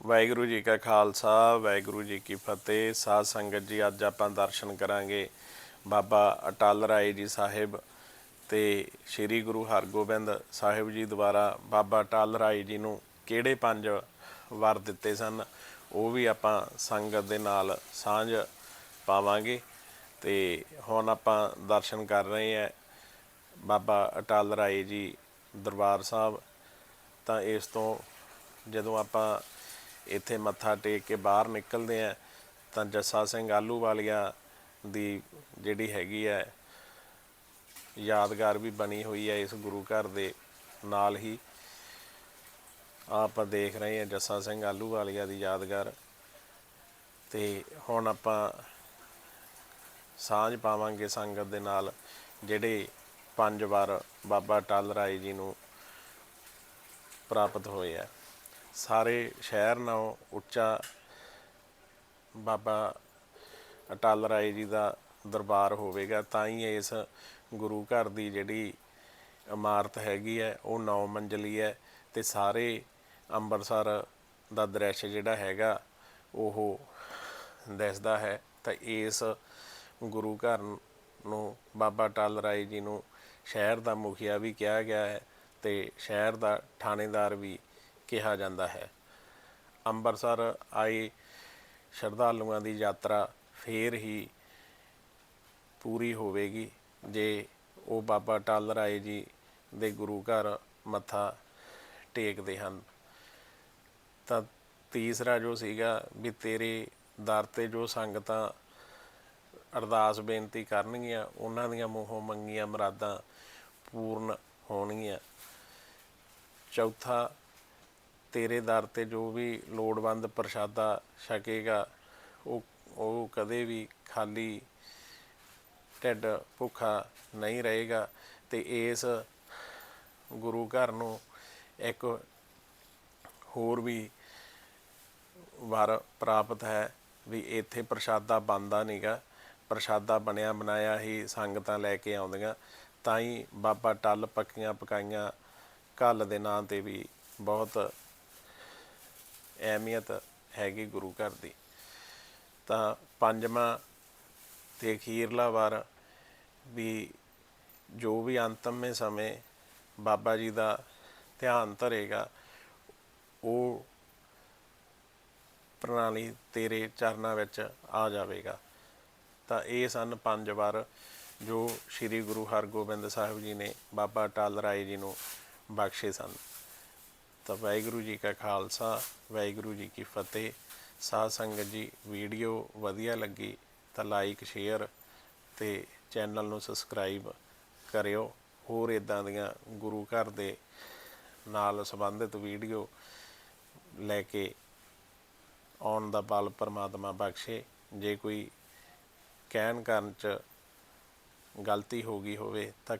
ਵਾਹਿਗੁਰੂ ਜੀ ਕਾ ਖਾਲਸਾ, ਵਾਹਿਗੁਰੂ ਜੀ ਕੀ ਫਤਿਹ। ਸਾਧ ਸੰਗਤ ਜੀ, ਅੱਜ ਆਪਾਂ ਦਰਸ਼ਨ ਕਰਾਂਗੇ ਬਾਬਾ ਅਟਲ ਰਾਏ ਜੀ ਸਾਹਿਬ ਤੇ ਸ੍ਰੀ ਗੁਰੂ ਹਰਗੋਬਿੰਦ ਸਾਹਿਬ ਜੀ ਦੁਆਰਾ ਬਾਬਾ ਅਟਲ ਰਾਏ ਜੀ ਨੂੰ ਕਿਹੜੇ ਪੰਜ ਵਰ ਦਿੱਤੇ ਸਨ, ਉਹ ਵੀ ਆਪਾਂ ਸੰਗਤ ਦੇ ਨਾਲ ਸਾਂਝ ਪਾਵਾਂਗੇ। ਤੇ ਹੁਣ ਆਪਾਂ ਦਰਸ਼ਨ ਕਰ ਰਹੇ ਹਾਂ ਬਾਬਾ ਅਟਲ ਰਾਏ ਜੀ ਦਰਬਾਰ ਸਾਹਿਬ। ਤਾਂ ਇਸ ਤੋਂ ਜਦੋਂ ਆਪਾਂ ਇੱਥੇ ਮੱਥਾ ਟੇਕ ਕੇ ਬਾਹਰ ਨਿਕਲਦੇ ਆ, ਤਾਂ ਜੱਸਾ ਸਿੰਘ ਆਲੂ ਵਾਲੀਆ ਦੀ ਜਿਹੜੀ ਹੈਗੀ ਹੈ ਯਾਦਗਾਰ ਵੀ ਬਣੀ ਹੋਈ ਹੈ ਇਸ ਗੁਰੂ ਘਰ ਦੇ ਨਾਲ ਹੀ। ਆਪਾਂ ਦੇਖ ਰਹੇ ਹਾਂ ਜੱਸਾ ਸਿੰਘ ਆਲੂ ਵਾਲੀਆ ਦੀ ਯਾਦਗਾਰ। ਤੇ ਹੁਣ ਆਪਾਂ ਸਾਂਝ ਪਾਵਾਂਗੇ ਸੰਗਤ ਦੇ ਨਾਲ, ਜਿਹੜੇ ਪੰਜ ਵਾਰ ਬਾਬਾ ਟਲ ਰਾਏ ਜੀ ਨੂੰ ਪ੍ਰਾਪਤ ਹੋਏ ਆ। ਸਾਰੇ ਸ਼ਹਿਰ ਨਾਲੋਂ ਉੱਚਾ ਬਾਬਾ ਅਟਲ ਰਾਏ ਜੀ ਦਾ ਦਰਬਾਰ ਹੋਵੇਗਾ, ਤਾਂ ਹੀ ਇਸ ਗੁਰੂ ਘਰ ਦੀ ਜਿਹੜੀ ਇਮਾਰਤ ਹੈਗੀ ਹੈ, ਉਹ 9 ਮੰਜ਼ਲੀ ਹੈ ਤੇ ਸਾਰੇ ਅੰਮ੍ਰਿਤਸਰ ਦਾ ਦ੍ਰਿਸ਼ ਜਿਹੜਾ ਹੈਗਾ, ਉਹ ਦਿਸਦਾ ਹੈ। ਤਾਂ ਇਸ ਗੁਰੂ ਘਰ ਨੂੰ ਬਾਬਾ ਟਲ ਰਾਏ ਜੀ ਨੂੰ ਸ਼ਹਿਰ ਦਾ ਮੁਖੀਆ ਵੀ ਕਿਹਾ ਗਿਆ ਹੈ ਤੇ ਸ਼ਹਿਰ ਦਾ ਥਾਣੇਦਾਰ ਵੀ ਕਿਹਾ ਜਾਂਦਾ ਹੈ। ਅੰਮ੍ਰਿਤਸਰ ਆਏ ਸ਼ਰਧਾਲੂਆਂ ਦੀ ਯਾਤਰਾ ਫੇਰ ਹੀ ਪੂਰੀ ਹੋਵੇਗੀ। ਜੇ ਉਹ ਬਾਬਾ ਟਲ ਰਾਏ ਜੀ ਦੇ ਗੁਰੂ ਘਰ ਮੱਥਾ ਟੇਕਦੇ ਹਨ, ਤਾਂ ਤੀਸਰਾ ਜੋ ਸੀਗਾ ਵੀ ਤੇਰੇ ਦਰ ਤੇ ਜੋ ਸੰਗਤਾਂ ਅਰਦਾਸ ਬੇਨਤੀ ਕਰਨਗੀਆਂ, ਉਹਨਾਂ ਦੀਆਂ ਮੂੰਹੋਂ ਮੰਗੀਆਂ ਮੁਰਾਦਾਂ ਪੂਰਨ ਹੋਣਗੀਆਂ। ਚੌਥਾ ਤੇਰੇ ਦਰ ਤੇ ਜੋ ਵੀ ਲੋੜਵੰਦ ਪ੍ਰਸ਼ਾਦਾ ਛਕੇਗਾ, ਉਹ ਉਹ ਕਦੇ ਵੀ ਖਾਲੀ ਢਿੱਡ ਭੁੱਖਾ ਨਹੀਂ ਰਹੇਗਾ। ਤੇ ਇਸ ਗੁਰੂ ਘਰ ਨੂੰ ਇੱਕ ਹੋਰ ਵੀ ਵਰ ਪ੍ਰਾਪਤ ਹੈ ਵੀ ਇੱਥੇ ਪ੍ਰਸ਼ਾਦਾ ਬੰਦਾ ਨਹੀਂਗਾ। ਪ੍ਰਸ਼ਾਦਾ ਬਣਿਆ ਬਣਾਇਆ ਹੀ ਸੰਗਤਾਂ ਲੈ ਕੇ ਆਉਂਦੀਆਂ। ਤਾਂ ਹੀ ਬਾਬਾ ਟੱਲ ਪੱਕੀਆਂ ਪਕਾਈਆਂ ਕੱਲ ਦੇ ਨਾਂ ਤੇ ਵੀ ਬਹੁਤ ਅਹਿਮੀਅਤ ਹੈਗੀ ਗੁਰੂ ਘਰ ਦੀ। ਤਾਂ ਪੰਜਵਾਂ ਤੇ ਅਖੀਰਲਾ ਵਾਰ ਵੀ ਜੋ ਵੀ ਅੰਤਮੇ ਸਮੇਂ ਬਾਬਾ ਜੀ ਦਾ ਧਿਆਨ ਧਰੇਗਾ, ਉਹ ਪ੍ਰਣਾਲੀ ਤੇਰੇ ਚਰਨਾਂ ਵਿੱਚ ਆ ਜਾਵੇਗਾ। ਤਾਂ ਇਹ ਸਨ ਪੰਜ ਵਾਰ ਜੋ ਸ੍ਰੀ ਗੁਰੂ ਹਰਗੋਬਿੰਦ ਸਾਹਿਬ ਜੀ ਨੇ ਬਾਬਾ ਟਾਲ ਰਾਏ ਜੀ ਨੂੰ ਬਖਸ਼ੇ ਸਨ। ਤਾਂ ਵਾਹਿਗੁਰੂ ਜੀ ਕਾ ਖਾਲਸਾ, ਵਾਹਿਗੁਰੂ ਜੀ ਕੀ ਫਤਿਹ। ਸਾਧ ਸੰਗਤ ਜੀ, ਵੀਡੀਓ ਵਧੀਆ ਲੱਗੀ ਤਾਂ ਲਾਈਕ ਸ਼ੇਅਰ ਤੇ ਚੈਨਲ ਨੂੰ ਸਬਸਕ੍ਰਾਈਬ ਕਰਿਓ। ਹੋਰ ਇਦਾਂ ਦੀਆਂ ਗੁਰੂ ਘਰ ਦੇ ਨਾਲ ਸੰਬੰਧਿਤ ਵੀਡੀਓ ਲੈ ਕੇ ਆਉਣ ਦਾ ਬਲ ਪਰਮਾਤਮਾ ਬਖਸ਼ੇ। ਜੇ ਕੋਈ ਕਹਿਣ ਕਰਨ ਚ ਗਲਤੀ ਹੋ ਗਈ ਹੋਵੇ ਤਾਂ